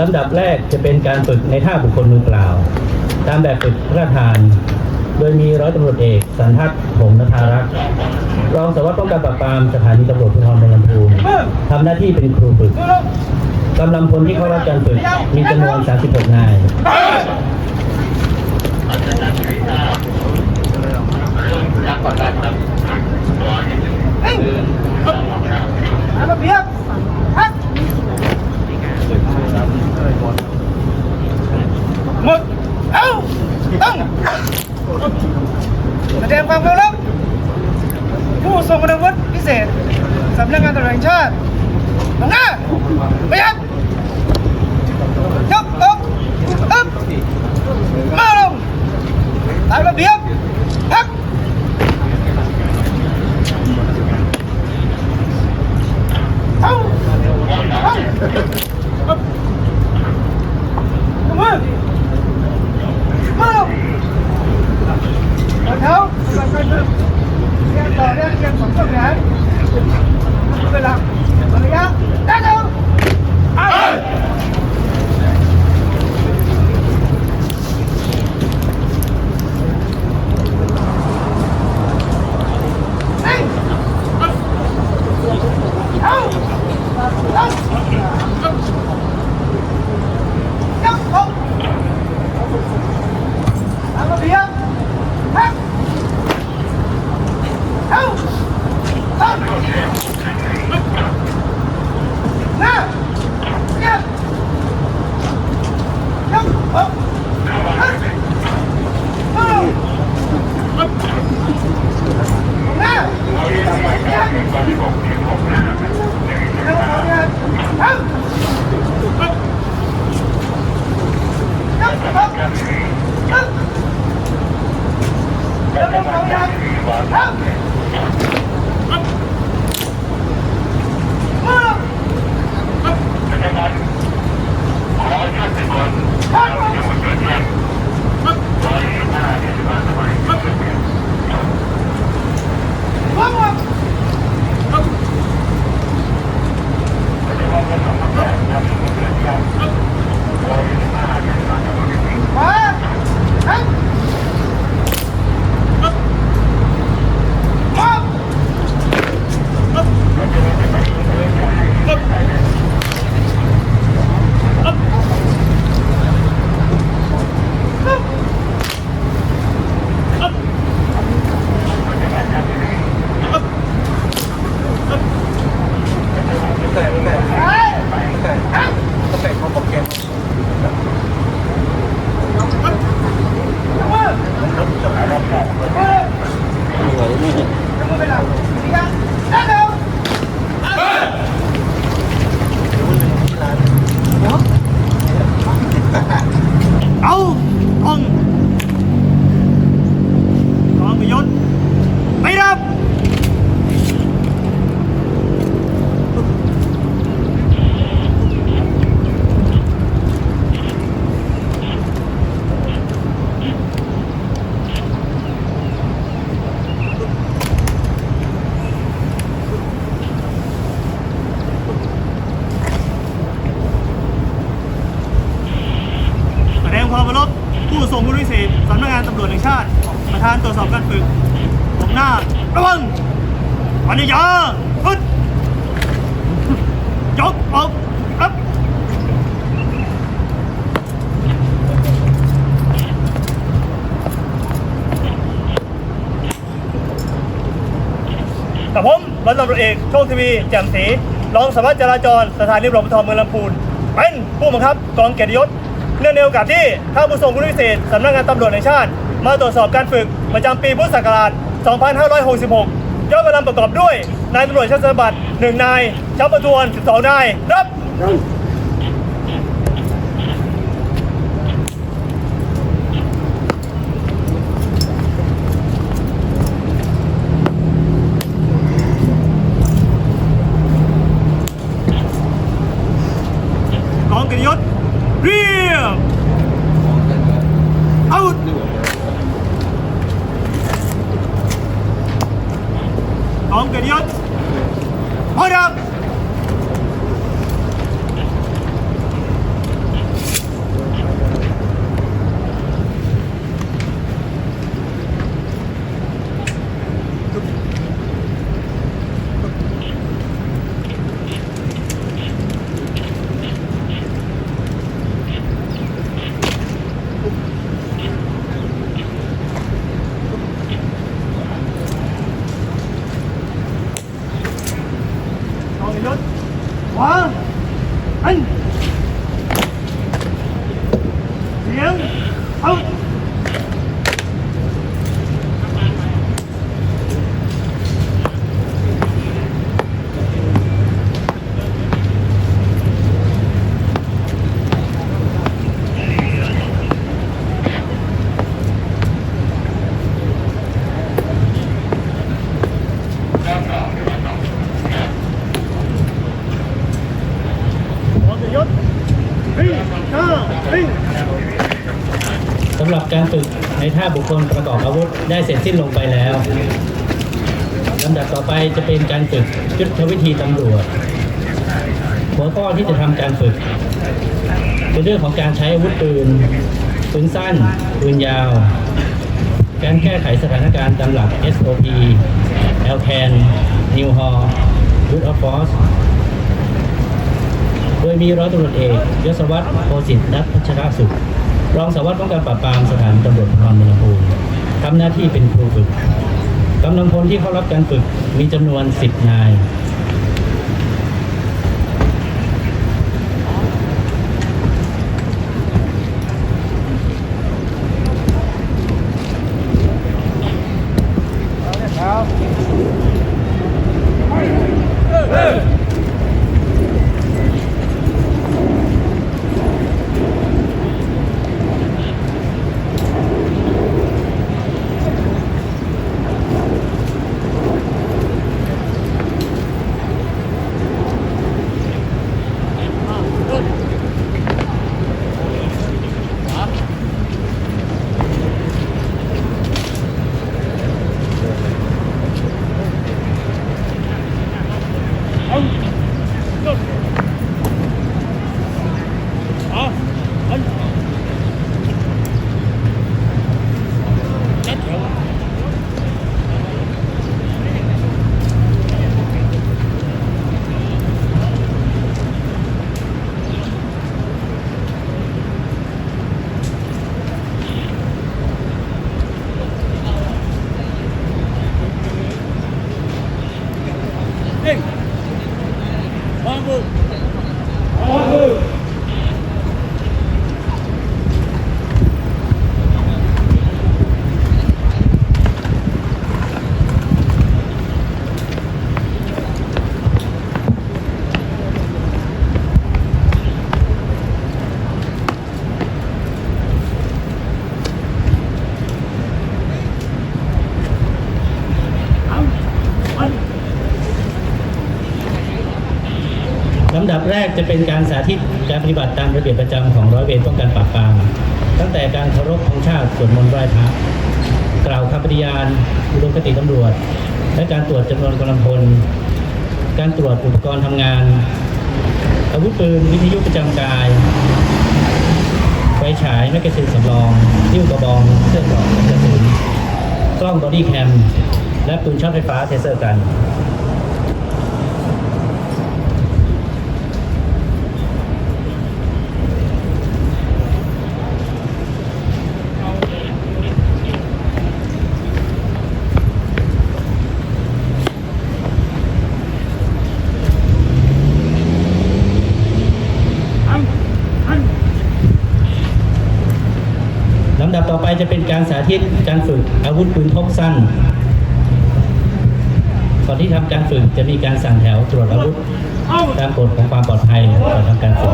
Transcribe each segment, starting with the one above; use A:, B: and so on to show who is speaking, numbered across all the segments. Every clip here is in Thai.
A: ลำดับแรกจะเป็นการฝึกในท่าบุคคลมือเปล่า ตามแบบฝึกพระราชทาน โดยมีร้อยตำรวจเอกสันทัศน์หงส์นภารักษ์รองสารวัตรป้องกันปราบปรามสถานีตำรวจภูธรเมืองลำพูนทำหน้าที่เป็นครูฝึกกำลังพลที่เข้ารับการฝึกมีจำนวน 36 นาย
B: หาระเบียบฮักหมึกเอ้าต้อง แสดงความเคารพผู้ทรงคุณวุฒิพิเศษสำนักงานตำรวจแห่งชาติหลังหน้าไปยัยกอกอึ๊บมาลงตามระเบียบพัก เอาเอามือมือเท้าเรียนต่อเรียนเรียนสองต้นแขนเวลาระยะได้แล้วเอาเอายักษ์เอาเอาระเบียบฮักเอาตั้งหน้าเรียบยักษ์เอาฮักเอาหน้าเรียบเอาเอา มาฮักมา เอาองกองยศไม่รับ แสดงความเคารพผู้ทรงคุณวิเศ ษสำนักงานตำรวจแห่งชาติ ประธานตรวจสอบการฝึก ผมหน้าระวังปัญญาพุดยกอกอัพกับผมร้อยตำรวจเอกโชคทีวีแจ่มศรีรองสารวัสดิ์จราจรสถานีตำรวจภูธรเมืองลำพูนเป็นผู้บังคับกองเกียรติยศ เนื่องในโอกาสที่ข้าผู้ทรงคุณวิเศษสำนักงานตำรวจแห่งชาติ มาตรวจสอบการฝึกประจำปีพุทธศักราช 2566 ยอดกำลังประกอบด้วย นายตำรวจชั้นสบัตร1นายเจ้าประทวน 12 นาย รับ กองเกียรติยศเรียบเอากองเกียรติยศพอดับ อันเสียงเอา พร้อมจะยศวิ่งข้าวิ่ง
A: สำหรับการฝึกในท่าบุคคลประกอบอาวุธได้เสร็จสิ้นลงไปแล้วลำดับต่อไปจะเป็นการฝึกยุทธวิธีตำรวจ หัวข้อที่จะทำการฝึกเป็นเรื่องของการใช้อาวุธปืนปืนสั้นปืนยาว การแก้ไขสถานการณ์ตามหลัก SOP LCAN New Hall Use of Force โดยมีร้อยตำรวจเอกยศวัตรโพสิทธิ์นัทพัชรสุข รองสารวัตรป้องกันปราบปรามสถานตำรวจภูธรเมืองลำพูนทำหน้าที่เป็นครูฝึกกำลังพลที่เข้ารับการฝึกมีจำนวน 10 นาย ลำดับแรก จะเป็นการสาธิตการปฏิบัติตามระเบียบประจำของร้อยเวรป้องกันปราบปรามตั้งแต่การเคารพธงชาติสวดมนต์ไหว้พระกล่าวคำปฏิญาณอุดมคติตำรวจ และการตรวจจำนวนกำลังพล การตรวจอุปกรณ์ทำงาน อาวุธปืนวิทยุประจำกาย ไฟฉายแมกกาซีนสำรองนิ้วกระบองเครื่องกรอกกระสุนกล้องบอดี้แคมและปืนช็อตไฟฟ้าเทเซอร์กัน ลำดับต่อไป จะเป็นการสาธิตการฝึกอาวุธปืนพกสั้นก่อนที่ทำการฝึกจะมีการสั่งแถวตรวจอาวุธ
B: เอา
A: ตามกฎของความปลอดภัยก่อนทำการฝึก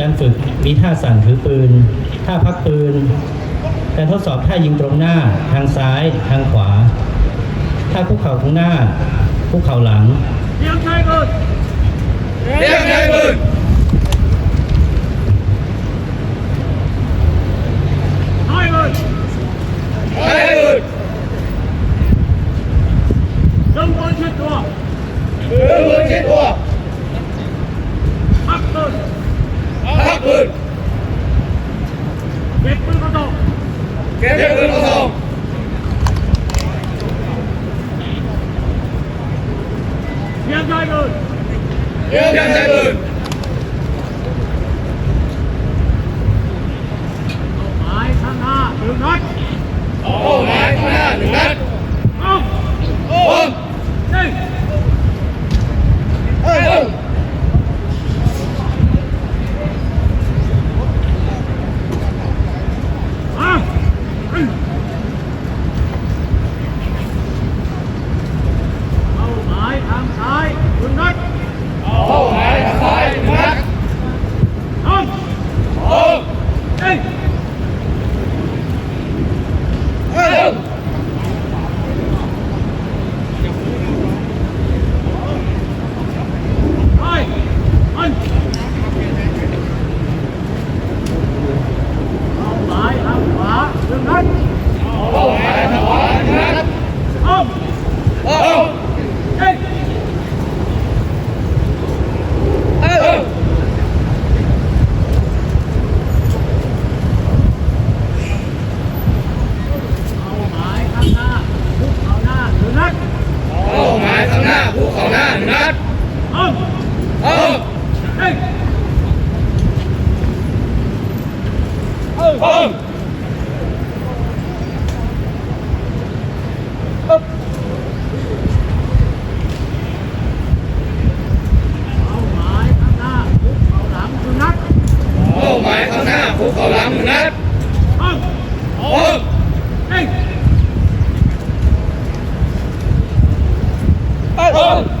A: การฝึกมีท่าสั่นถือปืน ท่าพักปืน การทดสอบท่ายิงตรงหน้า ทางซ้าย ทางขวา ท่าคุกเข่าข้างหน้าคุกเข่าหลัง
B: เลี้ยงชาย
C: ปืน
D: เลี้ยงชา
C: ยปืนน้
D: อยปืนน้
C: อยนดึ
D: งปืนชิดตัวดึ
C: งปืนชิดตัวพั
D: กปืน ห้ามปืนเก็บปืนมาส่งเก็
C: บปืนมาส่งเยี่ยมใจปืน
D: เยี่
C: ยม
D: ใจปืนหมายข้างหน้าหนึ่งนัด
C: เอาหมายข้างหน้าหนึ่งนัด
D: เอา
A: 好。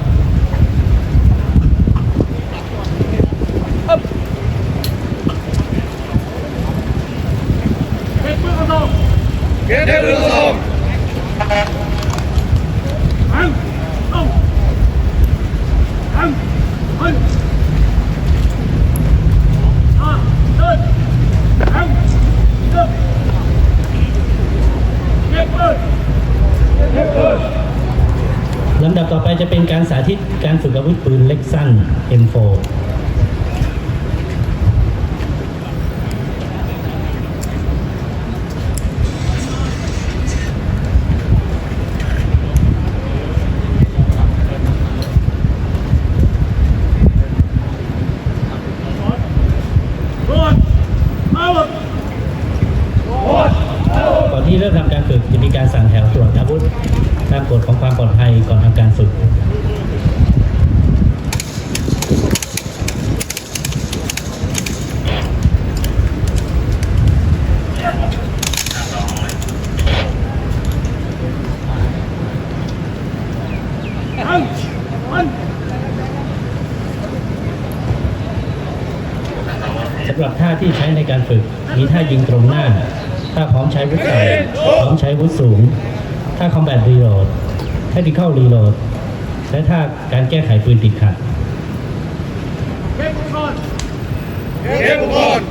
A: ให้ที่เข้ารีโหลดและถ้าการแก้ไขปืนติดขัด
D: เก็บอุ
C: ปกรณ์
D: เก็
C: บ
D: อุปกร
C: ณ์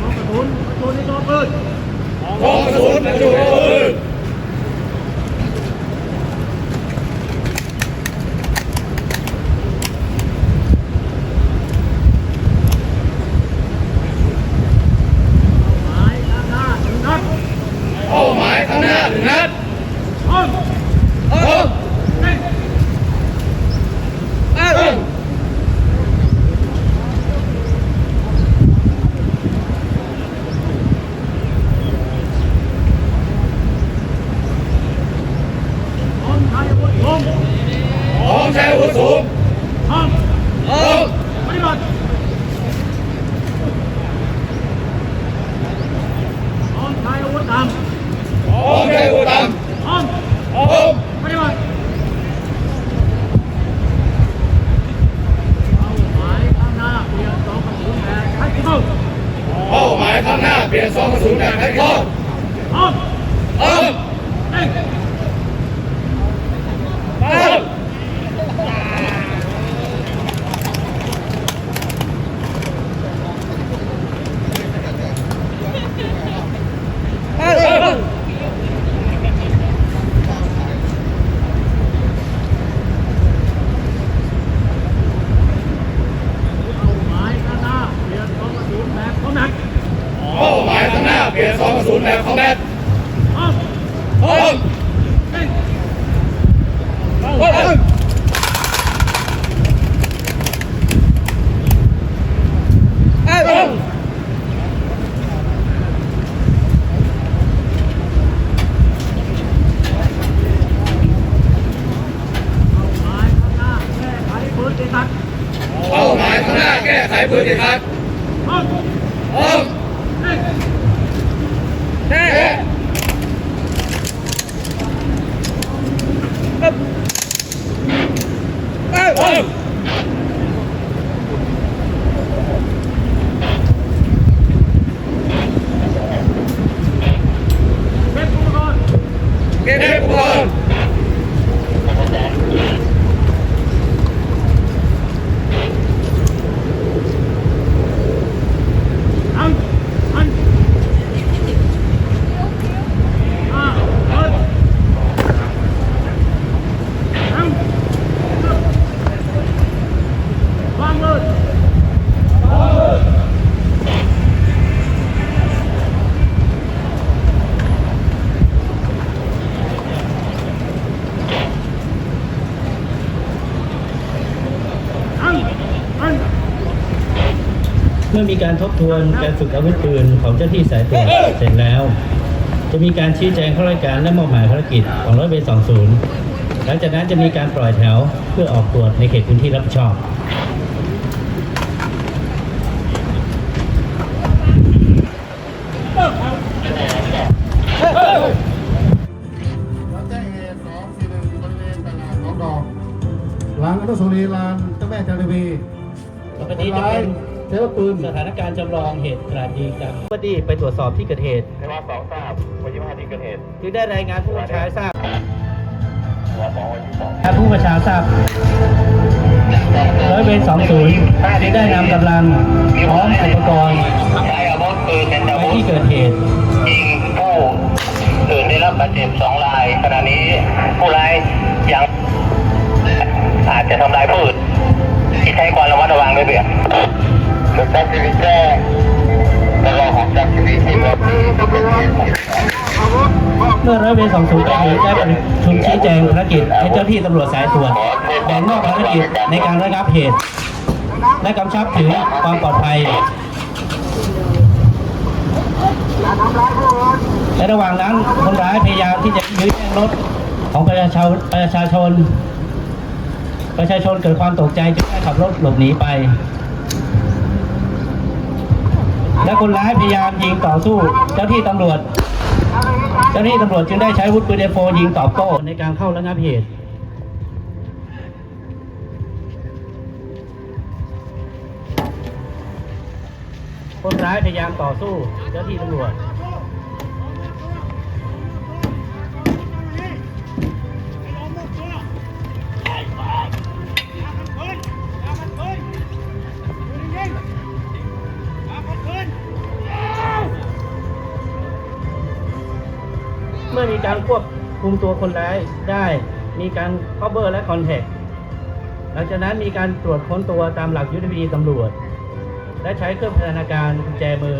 C: กระสุนก
D: ระ
C: สุนใต้อ
D: งปืน
C: น้าแก้ไขปืนติดขัด
D: พร้อม
C: พร้อม
D: เร่ง
C: แช่พร้อม
D: เก็บอุปกรณ์
C: เก็บอุปกรณ์
D: ทั้งอันอ่าเปิดทั้งวางเลยทั้งอัน
A: เมื่อมี การทบทวนการฝึกอาวุธปืนของเจ้าที่สายตรวจเสร็จแล้ว จะมีการชี้แจงข้อรายการและมอบหมายภารกิจของร้อยเวร20หลังจากนั้นจะมีการปล่อยแถวเพื่อออกตรวจในเขตพื้นที่รับผิดชอบ
E: รับแจ้งเหตุ241บริเวณตลาดหนองดอกหลังอนุสาวรีย์ลานเจ้าแม่จันทวี
A: ปกติจะ เป็นใช้ปืนสถานการณ์จำลองเหตุกราดยิงกันพอดีไปตรวจสอบที่เกิดเหตุ
F: ในวันสองทราบวันที่ห้าที่เกิดเหตุ
A: จึงได้รายงานผู้บัญชาทราบ
F: หัวสองวันที่สอง
A: และผู้บัญชาทราบร้อยเวร20จึงได้นำกำลังพร้อมอุปกรณ์
F: ใช้อาวุธปืนเป็นอา
A: ไป
F: วุธ
A: ที่เกิดเหตุ
F: ยิงผู้อื่นได้รับบาดเจ็บสองรายขณะนี้ผู้ร้ายยังอาจจะทำลายผู้อื่นที่ใช้ความระมัดระวังด้วยเบียร์ สุดท้ายชีวิตแจ้งตลอดของจากชีวิตที่แบบนี้
A: เมื่อร้อยเวรสองศูนย์ได้ได้ประชุมชี้แจงภารกิจให้เจ้าที่ตำรวจสายตรวจแบ่งน้าภารกิจในการระงับเหตุ และกำชับถึงความปลอดภัยในระหว่างนั้นคนร้ายพยายามที่จะยื้อแย่งรถของประชาชนประชาชน ประชาชนเกิดความตกใจจึงได้ขับรถหลบหนีไป และคนร้ายพยายามยิงต่อสู้ เจ้าที่ตำรวจ เจ้าที่ตำรวจจึงได้ใช้อาวุธปืนเอโฟยิงตอบโต้ในการเข้าระงับเหตุคนร้ายพยายามต่อสู้เจ้าที่ตำรวจ มื่อมีการควบคุมตัวคนร้ายได้ มีการ cover และ contact หลังจากนั้นมีการตรวจค้นตัวตามหลักยุทธวิธีตำรวจ และใช้เครื่องพัฒนาการกุญแจมือ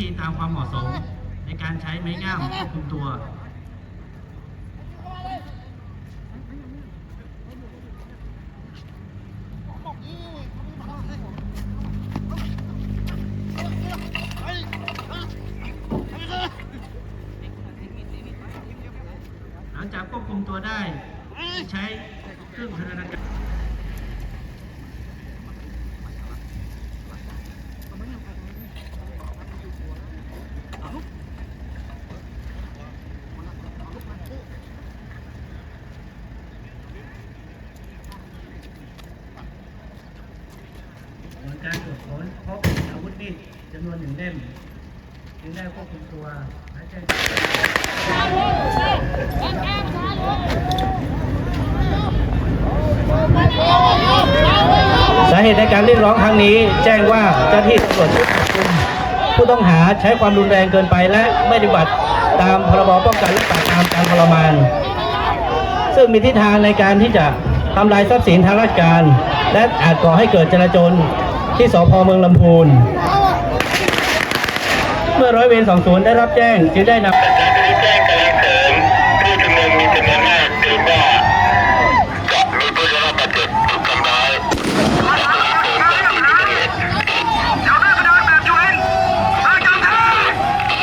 A: ธีตามความเหมาะสม ในการใช้ไม้งามควบคุมตัว หลังจากควบคุมตัวได้ ใช้เครื่องพัฒนาการ ผล การตรวจค้นพบอาวุธมีดจำนวนหนึ่งเล่มจึงได้ควบคุมตัวและแจ้งสาเหตุในการเรียกร้องครั้งนี้ แจ้งว่าเจ้าหน้าที่ตำรวจชุดจับกุมผู้ต้องหาใช้ความรุนแรงเกินไปและไม่ปฏิบัติตามพรบป้องกันและปราบปรามการทรมาน ซึ่งมีทิศทางในการที่จะทำลายทรัพย์สินทางราชการ และอาจก่อให้เกิดจราจร ที่สพเมืองลำพูน เมื่อร้อยเวรสองศูนย์ได้รับแจ้งจึงได้นำ
F: จากที่แจ้งกำลังเสริมผู้ชุมนุมมีจำนวนมากถือว่าจะมีผู้ได้รับบาดเจ็บถูกทำร้ายและผู้ที่เกิดจากที่เกิดเหตุ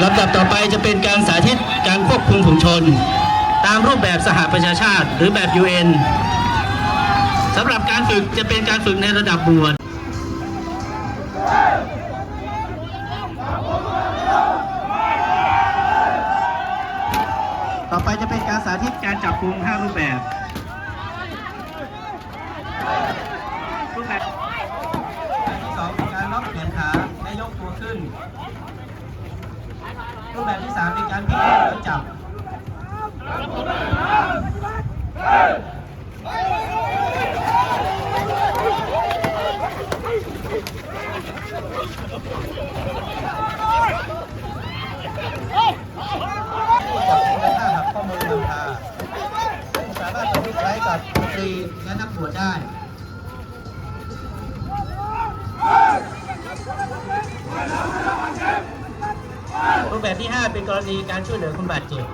A: ลำดับต่อไปจะเป็นการสาธิตการควบคุมฝูงชน ตามรูปแบบสหประชาชาติ หรือแบบ UN สำหรับการฝึกจะเป็นการฝึกในระดับหมวด ต่อไปจะเป็นการสา ธิตการจับกลุ่ม5รูปแบบ รูปแบบที่สองเป็นการล็อกแขนขาและยกตัวขึ้น รูปแบบที่สามเป็นการพลิกแล้วจับ จับกุมและท่าหักข้อมือนำพาสามารถประยุกต์ใช้กับดน ตรีและนักบวชได้รูปแบบที่ 5 เป็นกรณีการช่วยเหลือคนบาดเจ็บ